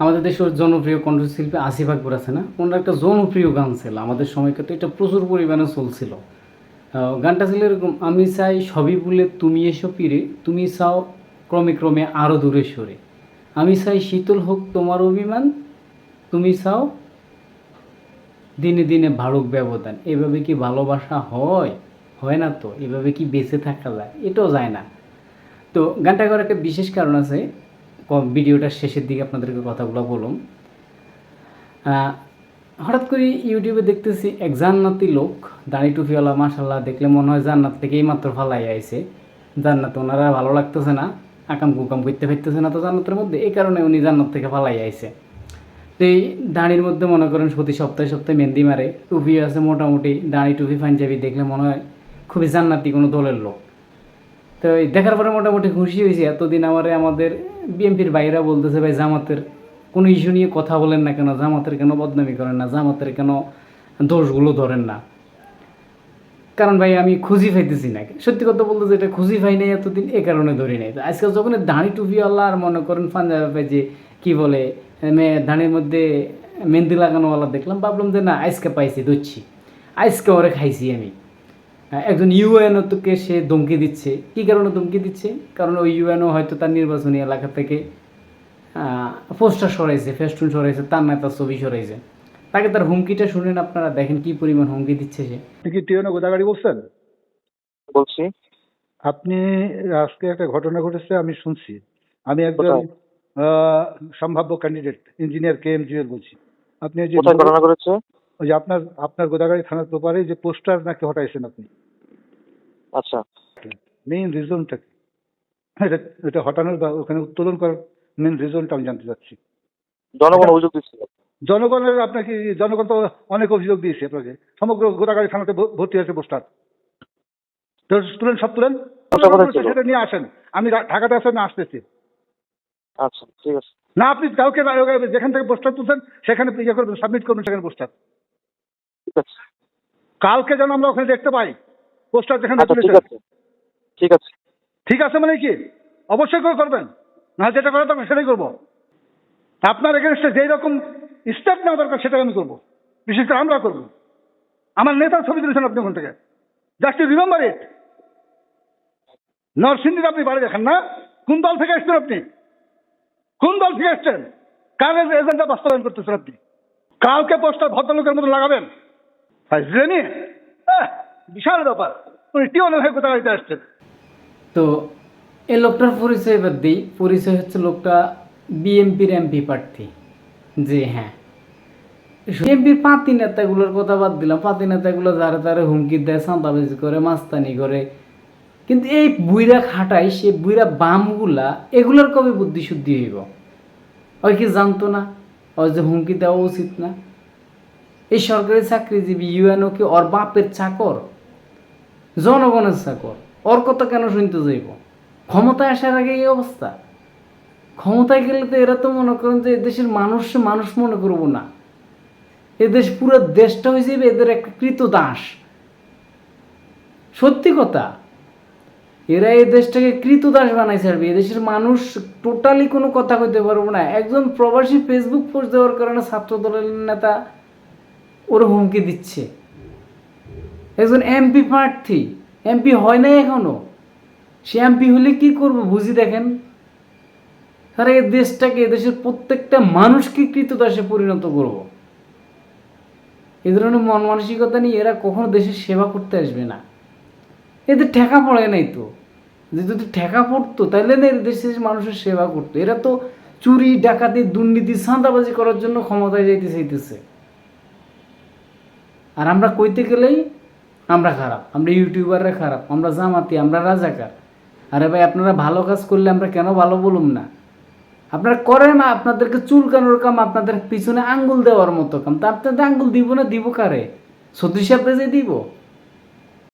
আমাদের দেশের জনপ্রিয় কণ্ঠশিল্পী আসিফ আকবর আছে না? ওনার একটা জনপ্রিয় গান ছিল। আমাদের সময়কাতে এটা প্রচুর পরিমাণে চলছিল। গানটা ছিল এরকম, আমি চাই সবই বলে তুমি এসো পিরে, তুমি চাও ক্রমে ক্রমে আরও দূরে সরে। আমি চাই শীতল হোক তোমার অভিমান, তুমি চাও দিনে দিনে ভাড়ুক ব্যবধান। এভাবে কি ভালোবাসা হয়? হয় না তো? এভাবে কি বেঁচে থাকা যায়? এটাও যায় না। তো গানটা করার একটা বিশেষ কারণ আছে ভিডিওটার শেষের দিকে আপনাদেরকে কথাগুলো বলুন। হঠাৎ করে ইউটিউবে দেখতেছি এক জান্নাতি লোক, দাঁড়ি টুপিওয়ালা মাসাল্লাহ দেখলে মনে হয় জান্নাত থেকে এইমাত্র ফালাই আইছে। জান্নাত ওনারা ভালো লাগতেছে না, আকাম কুকাম করতে পারতেছে না তো জান্নাতের মধ্যে, এই কারণে উনি জান্নাত থেকে ফালাই আইছে। তো এই দাঁড়ির মধ্যে মনে করেন প্রতি সপ্তাহে সপ্তাহে মেহেন্দি মারে, টুপি আছে মোটামুটি, দাড়ি টুপি পাঞ্জাবি দেখলে মনে হয় খুবই জান্নাতি কোনো দলের লোক। তো দেখার পরে মোটামুটি খুশি হয়েছি। এতদিন আমারে আমাদের বিএনপির বাইরা বলতেছে, ভাই, জামাতের কোনো ইস্যু নিয়ে কথা বলেন না কেন? জামাতের কেন বদনামি করেন না? জামাতের কেন দোষগুলো ধরেন না? কারণ ভাই, আমি খুঁজি পাইতেছি না। সত্যি কথা বলতে যে এটা খুঁজি পাই নাই, এতদিন এ কারণে ধরি নাই। আজকাল যখন দাঁড়ি টুপিওয়ালা আর মনে করেন পাঞ্জাবে যে কি বলে দাঁড়ির মধ্যে মেহেন্দি লাগানোওয়ালা দেখলাম, ভাবলাম যে না, আজকে পাইছি, ধরছি। আজকে ওরে খাইছি আমি। একজন ইউএনও তোকে সে ধমকি দিচ্ছে। কী কারণে ধমকি দিচ্ছে? কারণ ওই ইউএনও হয়তো তার নির্বাচনী এলাকা থেকে পোস্টার সরাইছে ফেস্টুন সরাইছে তার না তার ছবি সরাইছে। তাকে তার হুমকিটা শুনেন আপনারা দেখেন কি পরিমাণ হুমকি দিচ্ছে সে। কি গোদাগাড়ি বলছেন? বলছি। আপনি আজকে একটা ঘটনা ঘটেছে আমি শুনছি। আমি একজন আহ, সম্ভাব্য candidate engineer K M GL বলছি। আপনি ওই যে ঘটনা করেছে ওই যে আপনার আপনার গোদাগাড়ি থানার ব্যাপারে যে পোস্টার নাকি হটাইছেন আপনি? আচ্ছা। মেইন রিজনটা কি? এটা এটা হটানোর বা ওখানে উত্তোলন করার মেইন রিজনটা আমি জানতে চাচ্ছি। জনগণ অভিযোগ দিচ্ছিল জনগণের আপনাকে জনগণ তো অনেক অভিযোগ দিয়েছে আপনাকে। সমগ্র গোদাগাড়ি থানাতে ভর্তি হয়েছে পোস্টার। তুলেন সব তুলেন? ছিল? সেটা নিয়ে আসেন। আমি ঢাকাতে আসেন আসতেছি। আচ্ছা ঠিক আছে। না আপনি কাউকে যেখান থেকে পোস্টার তুলছেন সেখানে ইয়ে করবেন সাবমিট করবেন সেখানে পোস্টার। কালকে যেন আমরা ওখানে দেখতে পাই। পোস্টার যেখানে আচ্ছা ঠিক আছে। ঠিক আছে। ঠিক আছে মানে কি? অবশ্যই করে করবেন। না যেটা করা দরকার সেটাই করব। আপনার এগেনস্টে যেই রকম স্টেপ নেওয়া দরকার সেটাই আমি করব। বিশেষ করে আমরা করব। আমার নেতার ছবি তুলেছেন আপনি ওখান থেকে। জাস্ট রিমেম্বার ইট নরসিংদীর আপনি বাড়ি দেখেন না? কোন দল থেকে এসছেন আপনি? কোন দল থেকে এসছেন? কার এজেন্ডা বাস্তবায়ন করতেছেন আপনি? কালকে পোস্টার ভদ্রলোকের মতো লাগাবেন? বুঝলেনি বিশাল ব্যাপার। উনি টিওনের হয়ে কোথাও বাড়িতে আসছেন। তো এই লোকটার পরিচয় এবার দিই। পরিচয় হচ্ছে লোকটা বিএমপির এমপি প্রার্থী। যে হ্যাঁ। বিএমপির পাতি নেতাগুলোর কথা বাদ দিলাম। পাতি নেতাগুলো যারা তারা হুমকি দেয় সাঁতাবাজি করে, মাস্তানি করে। কিন্তু এই বুইরা খাটাই, সে বুইরা বামগুলা, এগুলোর কবে বুদ্ধি শুদ্ধি হইব? ওই কি জানতো না? ওই যে হুমকি দেওয়া উচিত না? এই সরকারি চাকরিজীবী ইউএনও কি ওর বাপের চাকর? জনগণের চাকর। ওর কথা কেন শুনতে যাইব? ক্ষমতায় আসার আগে এই অবস্থা। ক্ষমতায় গেলে তো এরা তো মনে করেন যে এদেশের মানুষ মানুষ মনে করব না। এদেশ পুরো দেশটা হয়ে যাবে এদের একটা কৃত দাস সত্যি কথা। এরা এই দেশটাকে কৃতদাস বানাই ছাড়বে এদেশের মানুষ টোটালি কোনো কথা কইতে পারব না। একজন প্রবাসী ফেসবুক পোস্ট দেওয়ার কারণে ছাত্র দলের নেতা ওর হুমকি দিচ্ছে। একজন এমপি প্রার্থী, এমপি হয় নাই এখনও। সে এমপি হলে কি করব বুঝি দেখেন? তারা এই দেশটাকে এদেশের প্রত্যেকটা মানুষকে কৃতদাসে পরিণত করব। এ ধরনের মন মানসিকতা নিয়ে এরা কখনো দেশের সেবা করতে আসবে না। এদের ঠেকা পড়ে নাই তো। যদি ঠেকা পড়তো তাহলে না দেশের মানুষের সেবা করতো। এরা তো চুরি, ডাকাতি, দুর্নীতি সাঁদাবাজি করার জন্য ক্ষমতায় যাইতে চাইতেছে। আর আমরা কইতে গেলেই আমরা খারাপ, আমরা ইউটিউবাররা খারাপ, আমরা জামাতি, আমরা রাজাকার। আরে ভাই, আপনারা ভালো কাজ করলে আমরা কেন ভালো বলুম না? আপনারা করেন না, আপনাদেরকে চুলকানোর কাম, আপনাদের পিছনে আঙ্গুল দেওয়ার মতো কাম। তা আপনাদের আঙ্গুল দিব না, দিব কারে? সত্যি আপনি যে দিব?